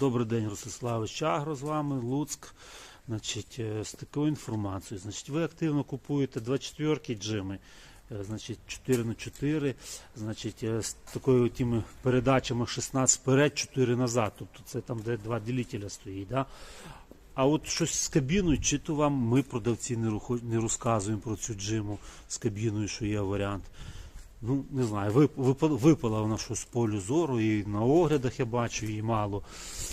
Добрий день, Ростиславович Чагро з вами, Луцьк. Значить, е, з такою інформацією. Значить, ви активно купуєте 24 джими, е, значить, 4 на 4 значить, е, з такою тими передачами 16 вперед, 4 назад. Тобто це там, де два ділителя стоїть. Да? А от щось з кабіною, чи то вам ми, продавці, не розказуємо про цю джиму з кабіною, що є варіант. Ну, не знаю, вип- випала, вона щось з полю зору, і на оглядах я бачу її мало.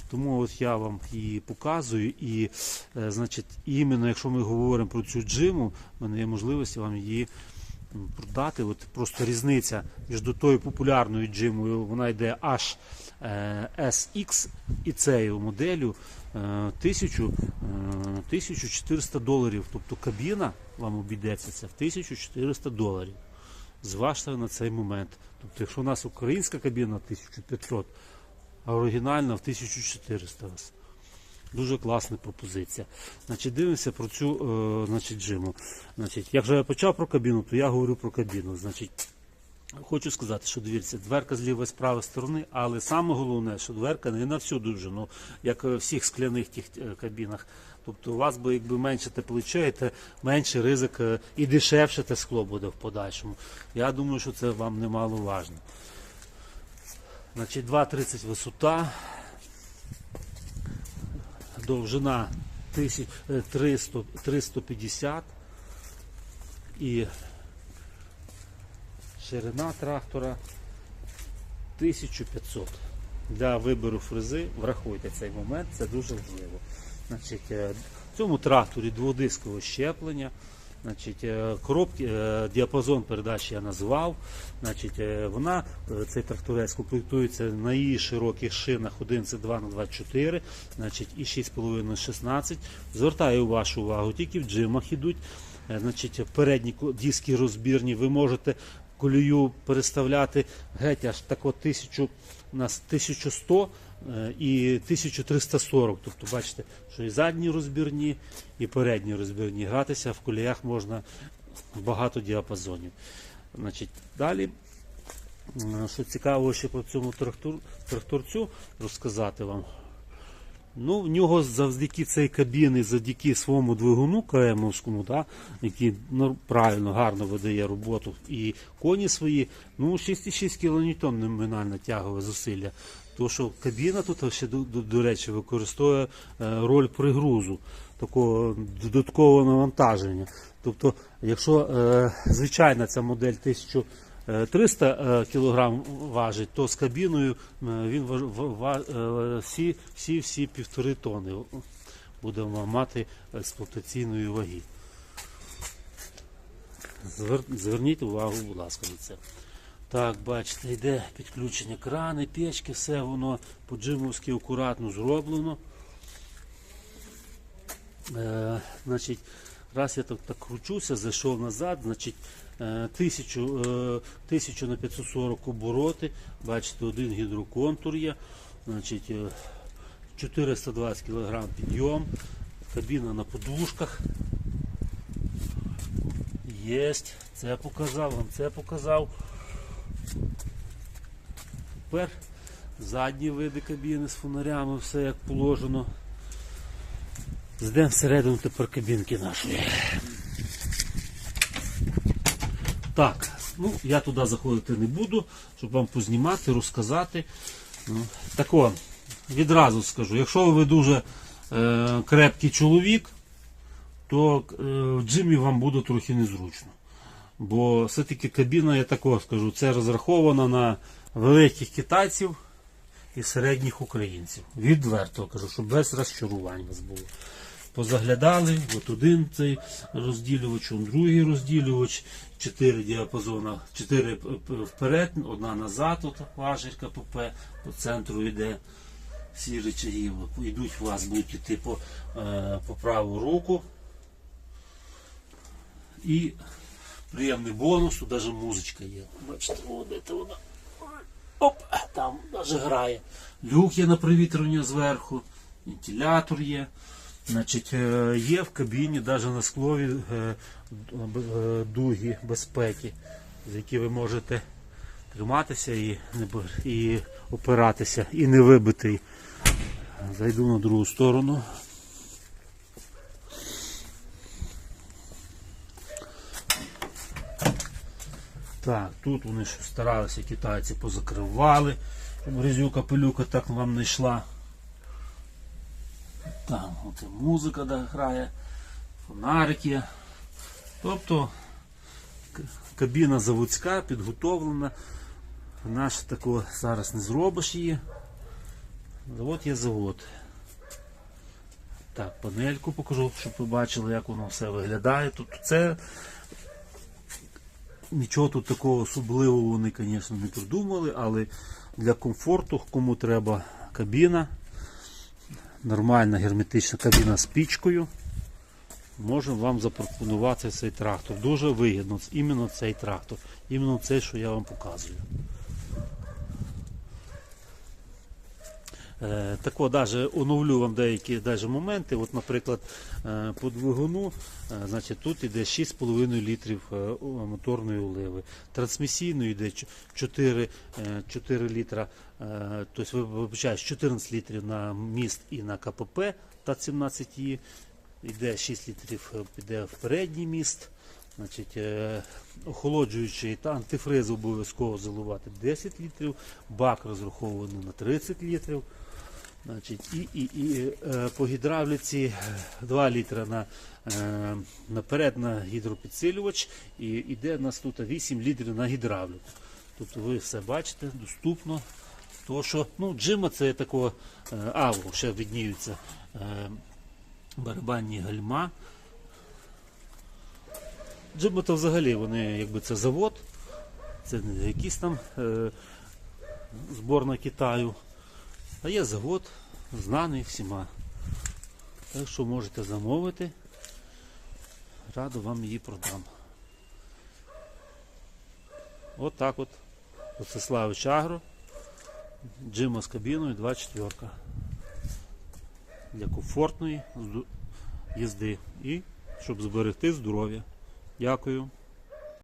Тому от я вам її показую. І, е, значить, іменно якщо ми говоримо про цю джиму, в мене є можливість вам її продати. От просто різниця між тою популярною джимою, вона йде аж е, SX і цією моделлю е, 1000, е, 1400 доларів. Тобто кабіна вам обійдеться це в 1400 доларів. Зважте на цей момент. Тобто, якщо у нас українська кабіна 1500, а оригінальна в 1400 раз. Дуже класна пропозиція. Значить, дивимося про цю е, значить, джиму. Значить, як же я почав про кабіну, то я говорю про кабіну. Значить, хочу сказати, що дивіться, дверка з лівої з правої сторони, але саме головне, що дверка не на всю довжину, як в всіх скляних тих е, кабінах. Тобто у вас би якби менше плече, то менше ризик е, і дешевше те скло буде в подальшому. Я думаю, що це вам немало важно. Значить, 2,30 висота, довжина 1000, е, 300, 350 і ширина трактора 1500. Для вибору фрези врахуйте цей момент, це дуже важливо. Значить, е, в цьому тракторі дводискове щеплення. Значить, е, коробки, е, діапазон передач я назвав. Значить, вона, цей тракторець комплектується на її широких шинах 11,2 на 24, значить, і 6,5 на 16. Звертаю вашу увагу, тільки в джимах ідуть. Значить, передні диски розбірні, ви можете колію переставляти геть аж так от 1000 на 1100 е, і 1340. Тобто бачите, що і задні розбірні, і передні розбірні. Гратися в коліях можна в багато діапазонів. Значить, далі, е, що цікаво ще по цьому трактор, тракторцю розказати вам. Ну, в нього завдяки цій кабіни, завдяки своєму двигуну КМовському, да, який ну, правильно, гарно видає роботу, і коні свої, ну 6,6 кН номінальне тягове зусилля. То що кабіна тут ще до, до, до речі використовує е, роль пригрузу, такого додаткового навантаження. Тобто, якщо е, звичайна ця модель 1000 е, 300 кг важить, то з кабіною е, він е, всі, всі, всі півтори тони буде мати експлуатаційної ваги. Зверніть увагу, будь ласка, на це. Так, бачите, йде підключення крани, печки, все воно по-джимовськи акуратно зроблено. Е, значить, раз я так, так кручуся, зайшов назад, значить, е, 1000, е, 1000 на 540 обороти, бачите, один гідроконтур є, значить, е, 420 кг підйом, кабіна на подушках. Єсть, це показав, вам це показав. Тепер задні види кабіни з фонарями, все як положено. Здемо всередину тепер кабінки нашої. Так, ну я туди заходити не буду, щоб вам познімати, розказати. Ну, так о, відразу скажу, якщо ви дуже е, крепкий чоловік, то е, в джимі вам буде трохи незручно. Бо все-таки кабіна, я такого скажу, це розрахована на великих китайців і середніх українців. Відверто кажу, щоб без розчарувань вас було. Позаглядали, от один цей розділювач, он другий розділювач, чотири діапазона, чотири вперед, одна назад, от важіль КПП, по центру йде всі речаги, йдуть у вас будуть йти по, е, по праву руку. І приємний бонус, тут навіть музичка є. Бачите, де вона. Оп, там навіть грає. Люк є на провітрювання зверху, вентилятор є. Значить, е, є в кабіні навіть на склові е, е, дуги безпеки, з які ви можете триматися і, і опиратися, і не вибитий Зайду на другу сторону. Так, тут вони старалися китайці позакривали, щоб грязюка пилюка так вам не йшла. От і музика грає, фонарики. Тобто кабіна заводська, підготовлена. Наше такого зараз не зробиш її. Завод є завод. Так, панельку покажу, щоб ви бачили, як воно все виглядає. Тут це нічого тут такого особливого вони, звісно, не придумали, але для комфорту, кому треба кабіна, нормальна герметична кабіна з пічкою, можемо вам запропонувати цей трактор. Дуже вигідно, іменно цей трактор, іменно цей, що я вам показую. Е, Так от, даже оновлю вам деякі даже моменти. От, наприклад, е, по двигуну, е, значить, тут йде 6,5 літрів моторної оливи. Трансмісійно йде 4, 4 літра, тобто ви 14 літрів на міст і на КПП та 17 і йде 6 літрів піде в передній міст. Значить, охолоджуючий та антифриз обов'язково заливати 10 літрів, бак розрахований на 30 літрів. Значить, і, і, і е, по гідравліці 2 літра на, е, наперед на гідропідсилювач і йде у нас тут 8 літрів на гідравліку. Тобто ви все бачите, доступно. То, що, ну, джима це такого, е, а, ще відніються е, барабанні гальма. Джима то взагалі вони, якби це завод, це якийсь там е, зборна Китаю. А є завод, знаний всіма. Так що можете замовити. Радо вам її продам. От так от. Оцеславич Агро. Джима з кабіною 24. Для комфортної їзди і щоб зберегти здоров'я. Дякую.